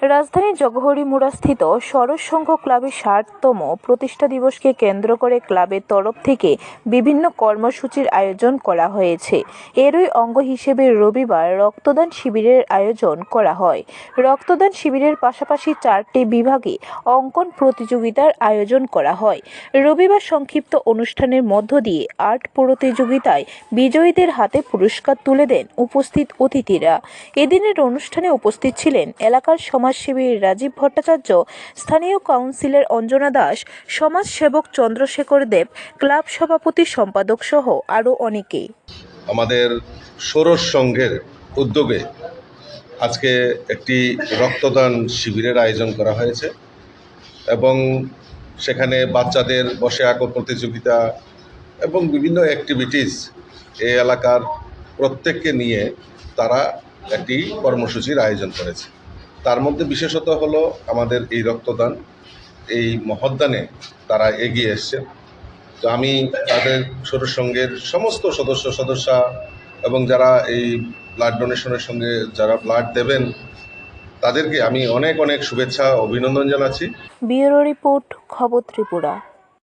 রাজধানীর জগহরি মুড়াস্থিত সরস সংঘ ক্লাবের ষাটতম প্রতিষ্ঠা দিবসকে কেন্দ্র করে ক্লাবের তরফ থেকে বিভিন্ন কর্মসূচির আয়োজন করা হয়েছে। এরই অঙ্গ হিসেবে রবিবার রক্তদান শিবিরের আয়োজন করা হয়। রক্তদান শিবিরের পাশাপাশি চারটি বিভাগে অঙ্কন প্রতিযোগিতার আয়োজন করা হয়। রবিবার সংক্ষিপ্ত অনুষ্ঠানের মধ্য দিয়ে আর্ট প্রতিযোগিতায় বিজয়ীদের হাতে পুরস্কার তুলে দেন উপস্থিত অতিথিরা। এদিনের অনুষ্ঠানে উপস্থিত ছিলেন এলাকার সমাজসেবী রাজীব ভট্টাচার্য, স্থানীয় কাউন্সিলর অঞ্জনা দাস, সমাজসেবক চন্দ্রশেখর দেব, ক্লাব সভাপতি সম্পাদক সহ আরও অনেকেই। আমাদের ষোড়শ সংঘের উদ্যোগে আজকে একটি রক্তদান শিবিরের আয়োজন করা হয়েছে এবং সেখানে বাচ্চাদের বসে আঁকো প্রতিযোগিতা এবং বিভিন্ন অ্যাক্টিভিটিস এই এলাকার প্রত্যেককে নিয়ে তারা একটি কর্মসূচির আয়োজন করেছে। তার মধ্যে বিশেষত হলো আমাদের এই রক্তদান, এই মহদ্দানে তারা এগিয়ে এসছে। তো আমি তাদের সঙ্গের সমস্ত সদস্য, সদস্যা এবং যারা এই ব্লাড ডোনেশনের সঙ্গে যারা ব্লাড দেবেন, তাদেরকে আমি অনেক অনেক শুভেচ্ছা, অভিনন্দন জানাচ্ছি। ব্যুরো রিপোর্ট, খবর ত্রিপুরা।